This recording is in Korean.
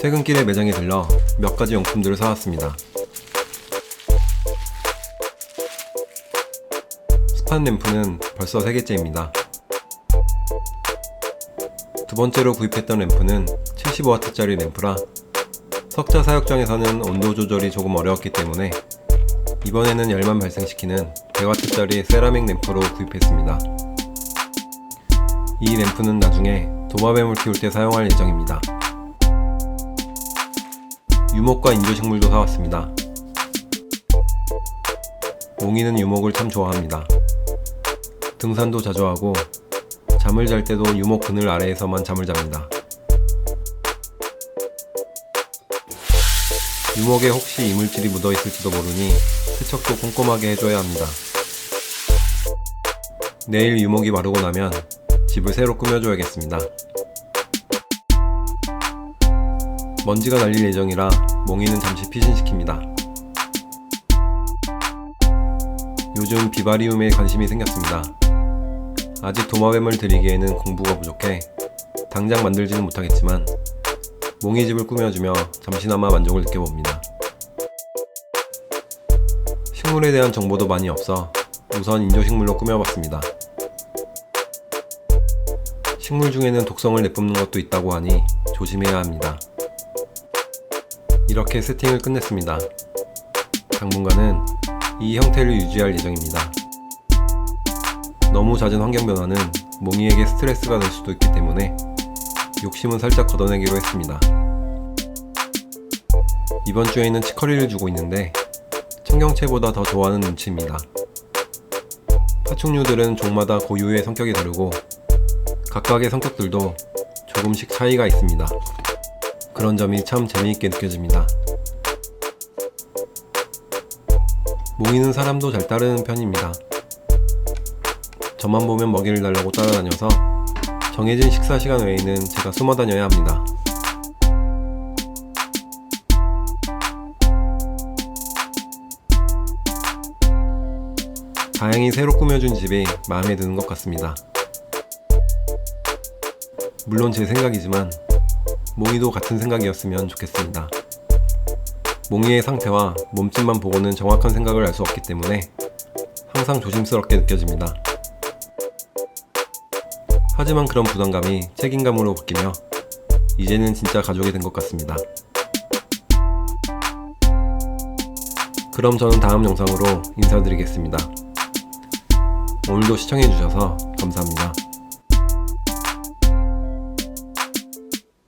퇴근길에 매장에 들러 몇 가지 용품들을 사왔습니다. 스판 램프는 벌써 3개째입니다. 두 번째로 구입했던 램프는 75W짜리 램프라 석자 사육장에서는 온도 조절이 조금 어려웠기 때문에 이번에는 열만 발생시키는 100W짜리 세라믹 램프로 구입했습니다. 이 램프는 나중에 도마뱀을 키울 때 사용할 예정입니다. 유목과 인조식물도 사왔습니다. 몽이는 유목을 참 좋아합니다. 등산도 자주 하고 잠을 잘 때도 유목 그늘 아래에서만 잠을 잡니다. 유목에 혹시 이물질이 묻어 있을지도 모르니 세척도 꼼꼼하게 해줘야 합니다. 내일 유목이 마르고 나면 집을 새로 꾸며줘야겠습니다. 먼지가 날릴 예정이라 몽이는 잠시 피신시킵니다. 요즘 비바리움에 관심이 생겼습니다. 아직 도마뱀을 들이기에는 공부가 부족해 당장 만들지는 못하겠지만 몽이 집을 꾸며주며 잠시나마 만족을 느껴봅니다. 식물에 대한 정보도 많이 없어 우선 인조식물로 꾸며봤습니다. 식물 중에는 독성을 내뿜는 것도 있다고 하니 조심해야 합니다. 이렇게 세팅을 끝냈습니다. 당분간은 이 형태를 유지할 예정입니다. 너무 잦은 환경 변화는 몽이에게 스트레스가 될 수도 있기 때문에 욕심은 살짝 걷어내기로 했습니다. 이번 주에는 치커리를 주고 있는데 청경채보다 더 좋아하는 눈치입니다. 파충류들은 종마다 고유의 성격이 다르고 각각의 성격들도 조금씩 차이가 있습니다. 그런 점이 참 재미있게 느껴집니다. 몽이는 사람도 잘 따르는 편입니다. 저만 보면 먹이를 달라고 따라다녀서 정해진 식사 시간 외에는 제가 숨어 다녀야 합니다. 다행히 새로 꾸며준 집이 마음에 드는 것 같습니다. 물론 제 생각이지만 몽이도 같은 생각이었으면 좋겠습니다. 몽이의 상태와 몸집만 보고는 정확한 생각을 알 수 없기 때문에 항상 조심스럽게 느껴집니다. 하지만 그런 부담감이 책임감으로 바뀌며 이제는 진짜 가족이 된 것 같습니다. 그럼 저는 다음 영상으로 인사드리겠습니다. 오늘도 시청해주셔서 감사합니다.